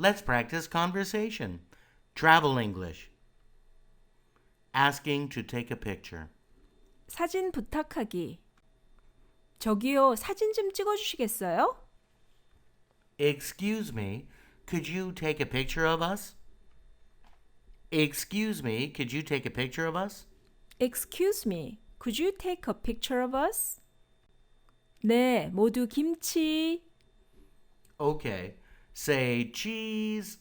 Let's practice conversation. Travel English. Asking to take a picture. 사진 부탁하기. 저기요, 사진 좀 찍어주시겠어요? Excuse me, could you take a picture of us? Excuse me, could you take a picture of us? Excuse me, could you take a picture of us? 네, 모두 김치. Okay, say cheese.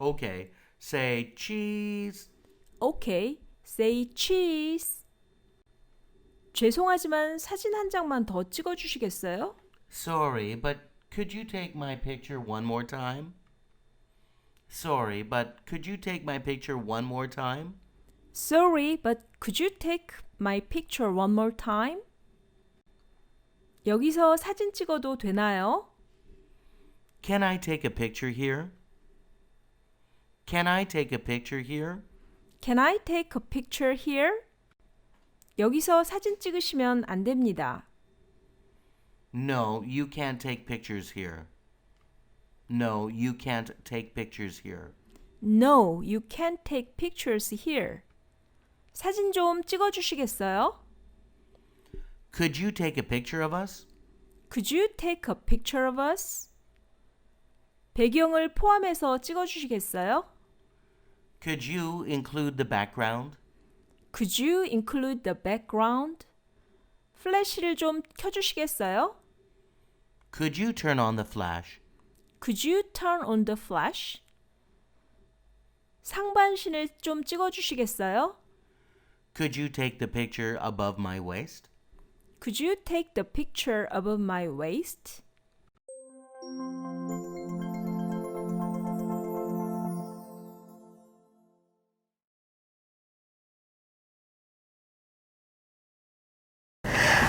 Okay, say cheese. Okay, say cheese. 죄송하지만 사진 한 장만 더 찍어주시겠어요? Sorry, but could you take my picture one more time? Sorry, but could you take my picture one more time? Sorry, but could you take my picture one more time? 여기서 사진 찍어도 되나요? Can I take a picture here? Can I take a picture here? Can I take a picture here? 여기서 사진 찍으시면 안 됩니다. No, you can't take pictures here. No, you can't take pictures here. No, you can't take pictures here. 사진 좀 찍어 주시겠어요? Could you take a picture of us? Could you take a picture of us? 배경을 포함해서 찍어 주시겠어요? Could you include the background? Could you include the background? 플래시를 좀 켜 주시겠어요? Could you turn on the flash? Could you turn on the flash? 상반신을 좀 찍어 주시겠어요? Could you take the picture above my waist? Could you take the picture above my waist?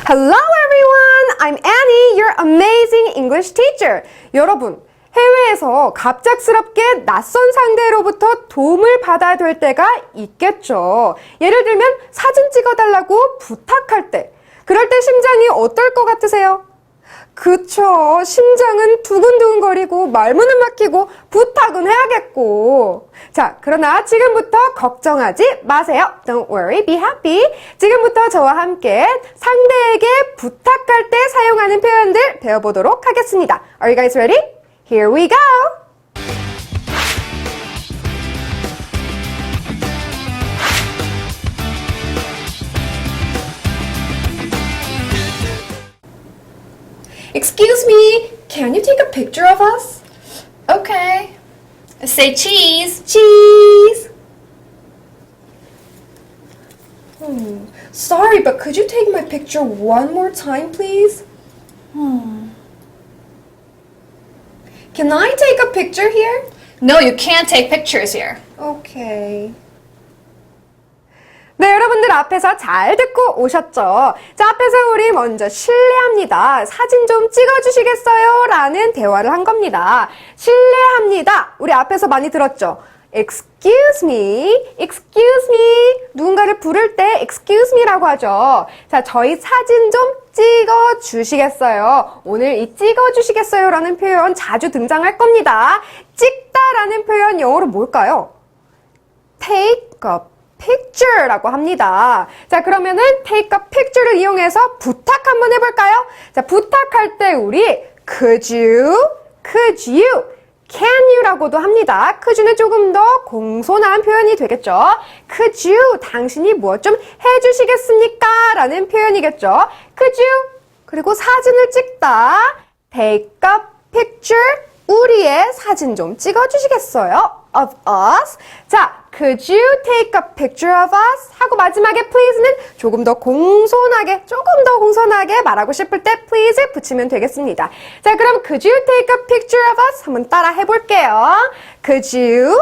Hello everyone! I'm Annie, your amazing English teacher. 여러분, 해외에서 갑작스럽게 낯선 상대로부터 도움을 받아야 될 때가 있겠죠. 예를 들면 사진 찍어달라고 부탁할 때. 그럴 때 심장이 어떨 것 같으세요? 그쵸. 심장은 두근두근거리고 말문은 막히고 부탁은 해야겠고. 자, 그러나 지금부터 걱정하지 마세요. Don't worry, be happy. 지금부터 저와 함께 상대에게 부탁할 때 사용하는 표현들 배워보도록 하겠습니다. Are you guys ready? Here we go! Excuse me, can you take a picture of us? Okay. Say cheese. Cheese! Hmm. Sorry, but could you take my picture one more time, please? Hmm. Can I take a picture here? No, you can't take pictures here. Okay. 네, 여러분들 앞에서 잘 듣고 오셨죠? 자, 앞에서 우리 먼저 실례합니다. 사진 좀 찍어주시겠어요? 라는 대화를 한 겁니다. 실례합니다. 우리 앞에서 많이 들었죠? Excuse me, excuse me. 누군가를 부를 때 excuse me라고 하죠. 자, 저희 사진 좀 찍어 주시겠어요? 오늘 이 찍어 주시겠어요? 라는 표현 자주 등장할 겁니다. 찍다 라는 표현 영어로 뭘까요? take a picture라고 합니다. 자, 그러면은 take a picture를 이용해서 부탁 한번 해볼까요? 자, 부탁할 때 우리 could you, could you, can you라고도 합니다. could you는 조금 더 공손한 표현이 되겠죠. could you, 당신이 무엇 좀 해주시겠습니까? 라는 표현이겠죠. could you, 그리고 사진을 찍다, take a picture, 우리의 사진 좀 찍어주시겠어요? Of us. 자, could you take a picture of us? 하고 마지막에 please는 조금 더 공손하게, 조금 더 공손하게 말하고 싶을 때 please 붙이면 되겠습니다. 자, 그럼 could you take a picture of us? 한번 따라 해볼게요. Could you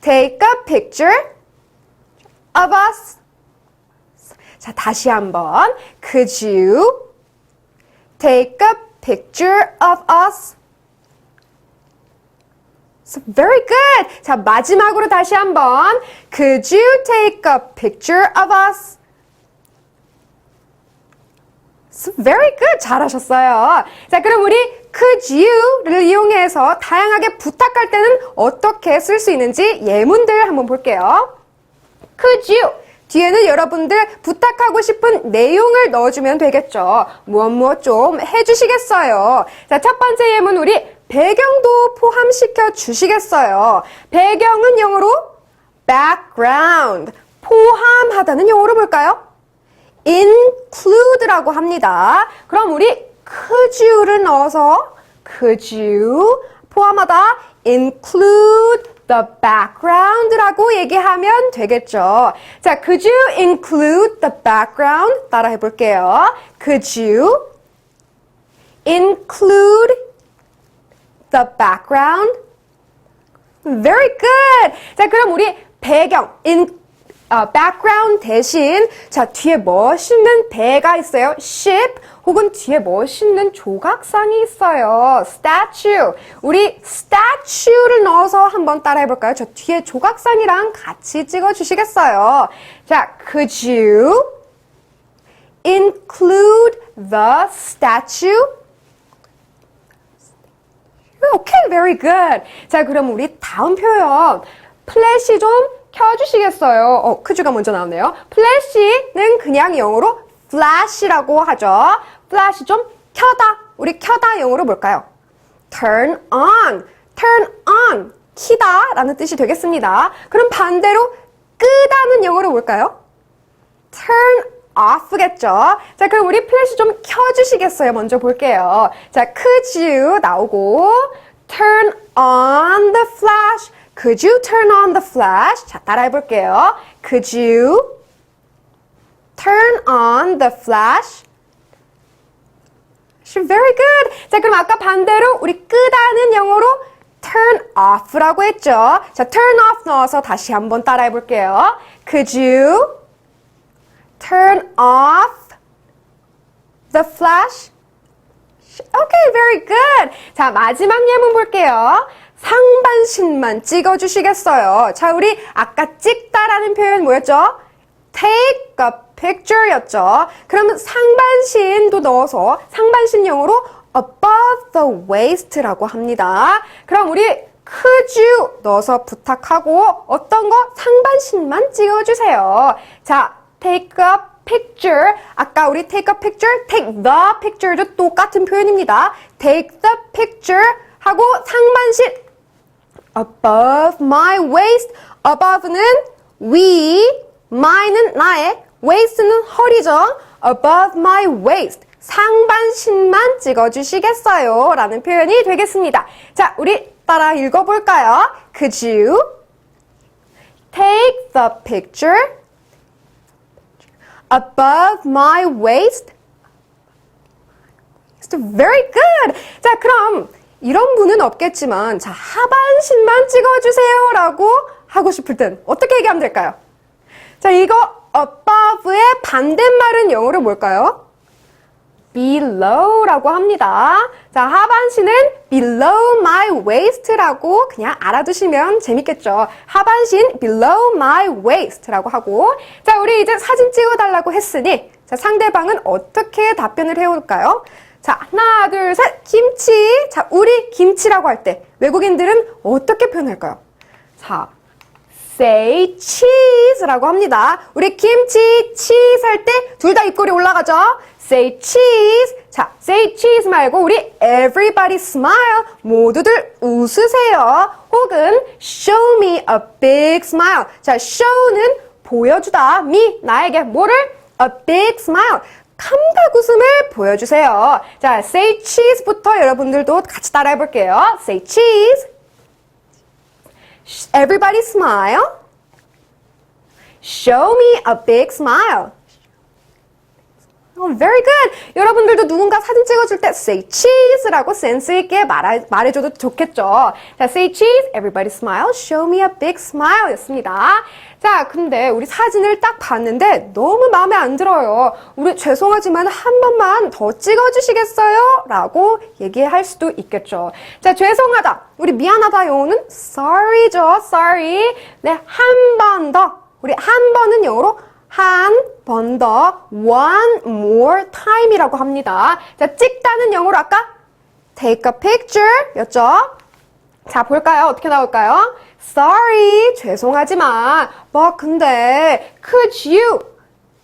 take a picture of us? 자, 다시 한번. Could you take a picture of us? So very good. 자, 마지막으로 다시 한번. Could you take a picture of us? So very good. 잘하셨어요. 자, 그럼 우리 could you를 이용해서 다양하게 부탁할 때는 어떻게 쓸 수 있는지 예문들 한번 볼게요. could you 뒤에는 여러분들 부탁하고 싶은 내용을 넣어주면 되겠죠. 무엇 무엇 좀 해주시겠어요. 자, 첫 번째 예문 우리 배경도 포함시켜 주시겠어요. 배경은 영어로 background 포함하다는 영어로 볼까요? include라고 합니다. 그럼 우리 could you를 넣어서 could you 포함하다 include the background라고 얘기하면 되겠죠. 자, could you include the background? 따라 해볼게요. Could you include the background? Very good. 자, 그럼 우리 배경, in, 어, background 대신 자 뒤에 멋있는 배가 있어요. ship 혹은 뒤에 멋있는 조각상이 있어요. statue. 우리 statue를 넣어서 한번 따라해 볼까요? 저 뒤에 조각상이랑 같이 찍어 주시겠어요? 자, could you include the statue? 오케이, very good. 자, 그럼 우리 다음 표현. 플래시 좀 켜주시겠어요? 어, 크주가 먼저 나오네요. 플래시는 그냥 영어로 flash라고 하죠. 플래시 좀 켜다. 우리 켜다 영어로 뭘까요? turn on. turn on. 키다 라는 뜻이 되겠습니다. 그럼 반대로 끄다는 영어로 뭘까요? turn off겠죠. 자, 그럼 우리 플래시 좀 켜주시겠어요? 먼저 볼게요. 자, could you 나오고 turn on the flash. Could you turn on the flash? 자, 따라해 볼게요. Could you turn on the flash? Very good. 자, 그럼 아까 반대로 우리 끄다는 영어로 turn off라고 했죠. 자, turn off 넣어서 다시 한번 따라해 볼게요. Could you turn off the flash? Okay, very good. 자, 마지막 예문 볼게요. 상반신만 찍어주시겠어요? 자, 우리 아까 찍다라는 표현 뭐였죠? take a picture였죠. 그러면 상반신도 넣어서 상반신 영어로 above the waist라고 합니다. 그럼 우리 could you 넣어서 부탁하고 어떤 거 상반신만 찍어주세요. 자, take a picture. 아까 우리 take a picture, take the picture도 똑같은 표현입니다. take the picture 하고 상반신 above my waist. above는 위, my는 나의, waist는 허리죠. above my waist. 상반신만 찍어주시겠어요? 라는 표현이 되겠습니다. 자, 우리 따라 읽어볼까요? Could you take the picture above my waist? Very good. 자, 그럼 이런 분은 없겠지만, 자, 하반신만 찍어 주세요. 라고 하고 싶을 땐 어떻게 얘기하면 될까요? 자, 이거 above의 반대말은 영어로 뭘까요? Below라고 합니다. 자, 하반신은 below my waist라고 그냥 알아두시면 재밌겠죠. 하반신 below my waist라고 하고 자, 우리 이제 사진 찍어달라고 했으니 자, 상대방은 어떻게 답변을 해올까요? 자, 하나, 둘, 셋, 김치. 자, 우리 김치라고 할 때 외국인들은 어떻게 표현할까요? 자, say cheese라고 합니다. 우리 김치, cheese 할 때 둘 다 입꼬리 올라가죠? say cheese. 자, say cheese 말고 우리 everybody smile. 모두들 웃으세요. 혹은 show me a big smile. 자, show는 보여주다. me, 나에게 뭐를? a big smile. 감각 웃음을 보여주세요. 자, say cheese부터 여러분들도 같이 따라해 볼게요. say cheese. Everybody smile. Show me a big smile. Oh, very good. 여러분들도 누군가 사진 찍어줄 때 say cheese라고 센스 있게 말하, 말해줘도 좋겠죠. 자, say cheese, everybody smile, show me a big smile 였습니다. 자, 근데 우리 사진을 딱 봤는데 너무 마음에 안 들어요. 우리 죄송하지만 한 번만 더 찍어주시겠어요? 라고 얘기할 수도 있겠죠. 자, 죄송하다. 우리 미안하다 영어는 sorry죠. sorry. 네, 한 번 더. 우리 한 번은 영어로 한번 더 one more time이라고 합니다. 자, 찍다는 영어로 아까 take a picture 였죠? 자, 볼까요? 어떻게 나올까요? Sorry, 죄송하지만, 뭐, 근데, could you,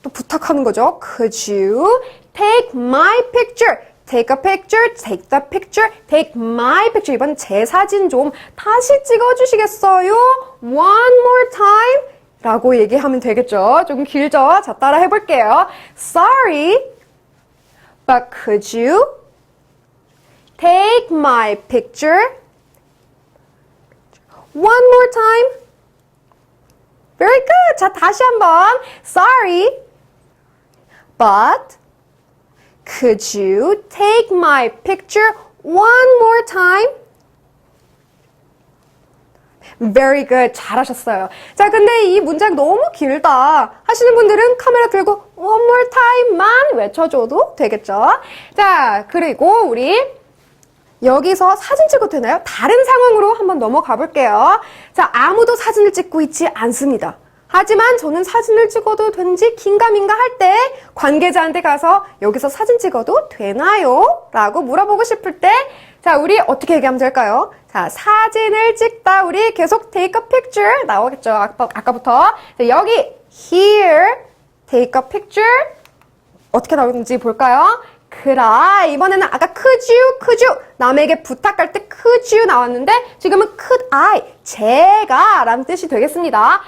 또 부탁하는 거죠. Could you take my picture? Take a picture, take the picture, take my picture. 이번 제 사진 좀 다시 찍어주시겠어요? One more time? 라고 얘기하면 되겠죠. 조금 길죠? 자, 따라 해볼게요. Sorry, but could you take my picture? One more time. Very good. 자, 다시 한번. Sorry. But could you take my picture one more time? Very good. 잘하셨어요. 자, 근데 이 문장 너무 길다. 하시는 분들은 카메라 들고 one more time만 외쳐줘도 되겠죠? 자, 그리고 우리 여기서 사진 찍어도 되나요? 다른 상황으로 한번 넘어가 볼게요. 자, 아무도 사진을 찍고 있지 않습니다. 하지만 저는 사진을 찍어도 된지 긴가민가 할 때 관계자한테 가서 여기서 사진 찍어도 되나요? 라고 물어보고 싶을 때 자, 우리 어떻게 얘기하면 될까요? 자, 사진을 찍다 우리 계속 take a picture 나오겠죠? 아까. 자, 여기 here take a picture 어떻게 나오는지 볼까요? 그라 이번에는 아까 could you 남에게 부탁할 때 you 나왔는데 지금은 could I 제가 라는 뜻이 되겠습니다.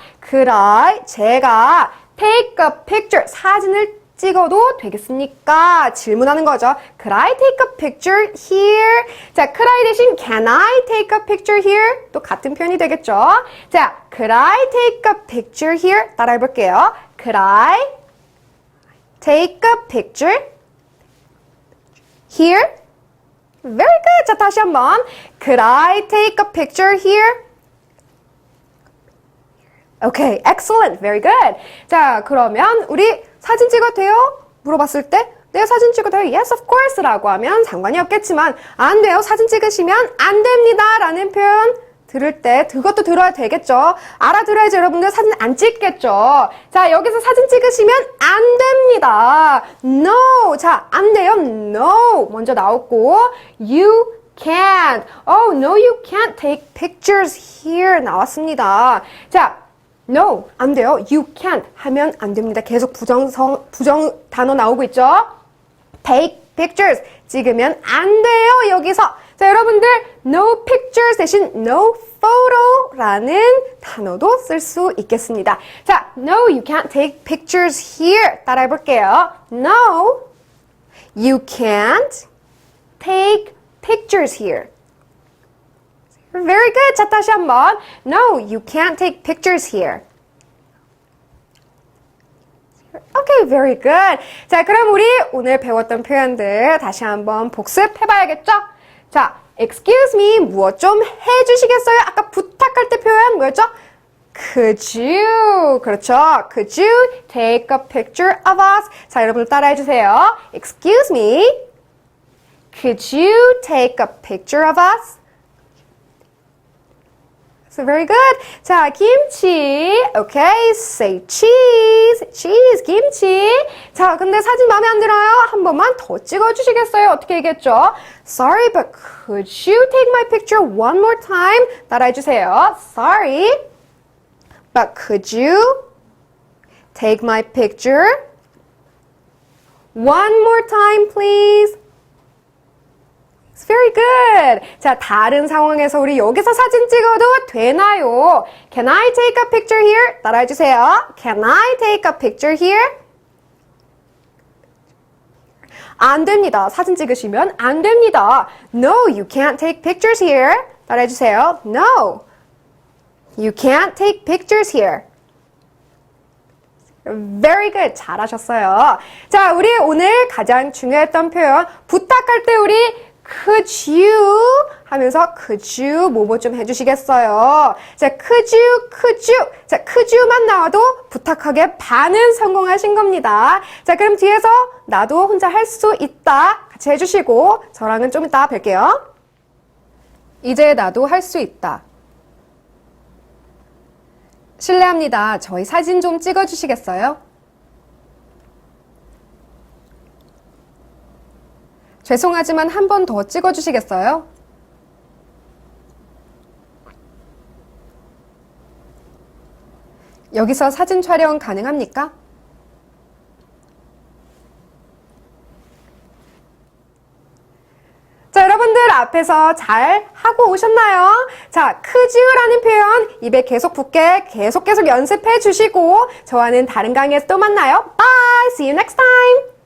I 제가 take a picture 사진을 찍어도 되겠습니까? 질문하는 거죠. Could I take a picture here? 자, could I 대신 can I take a picture here? 또 같은 표현이 되겠죠. 자, could I take a picture here? 따라 해 볼게요. Could I take a picture here? Very good. 자, 다시 한번. Could I take a picture here? Okay, excellent. Very good. 자, 그러면 우리 사진 찍어도 돼요? 물어봤을 때 네, 사진 찍어도 돼요. Yes, of course. 라고 하면 상관이 없겠지만 안 돼요. 사진 찍으시면 안 됩니다. 라는 표현 들을 때 그것도 들어야 되겠죠. 알아들어야지 여러분들 사진 안 찍겠죠. 자, 여기서 사진 찍으시면 안 됩니다. No. 자, 안 돼요. No. 먼저 나왔고 you can't. Oh, no, you can't take pictures here 나왔습니다. 자, No, 안 돼요. You can't 하면 안 됩니다. 계속 부정성, 부정 단어 나오고 있죠? Take pictures. 찍으면 안 돼요. 여기서. 자, 여러분들, no pictures 대신 no photo라는 단어도 쓸 수 있겠습니다. 자, no, you can't take pictures here. 따라 해볼게요. No, you can't take pictures here. Very good. 자, 다시 한번. No, you can't take pictures here. Okay, very good. 자, 그럼 우리 오늘 배웠던 표현들 다시 한번 복습해봐야겠죠? 자, excuse me, 무엇 좀 해주시겠어요? 아까 부탁할 때 표현 뭐였죠? Could you? 그렇죠. Could you take a picture of us? 자, 여러분 따라해 주세요. Excuse me, could you take a picture of us? So very good. 자, 김치. Okay, say cheese. cheese, 김치. 자, 근데 사진 마음에 안 들어요? 한 번만 더 찍어주시겠어요? 어떻게 얘기했죠? Sorry, but could you take my picture one more time? 따라해주세요. Sorry, but could you take my picture one more time, please? It's very good. 자, 다른 상황에서 우리 여기서 사진 찍어도 되나요? Can I take a picture here? 따라해 주세요. Can I take a picture here? 안 됩니다. 사진 찍으시면 안 됩니다. No, you can't take pictures here. 따라해 주세요. No. You can't take pictures here. Very good. 잘하셨어요. 자, 우리 오늘 가장 중요했던 표현, 부탁할 때 우리 could you 하면서 could you 뭐뭐 좀 해주시겠어요? 자, could you, could you. 자, could you만 나와도 부탁하게 반은 성공하신 겁니다. 자, 그럼 뒤에서 나도 혼자 할 수 있다. 같이 해주시고, 저랑은 좀 이따 뵐게요. 이제 나도 할 수 있다. 실례합니다. 저희 사진 좀 찍어주시겠어요? 죄송하지만 한 번 더 찍어주시겠어요? 여기서 사진 촬영 가능합니까? 자, 여러분들 앞에서 잘 하고 오셨나요? 자, 크즈라는 표현 입에 계속 붙게 계속 계속 연습해 주시고 저와는 다른 강의에서 또 만나요. Bye! See you next time!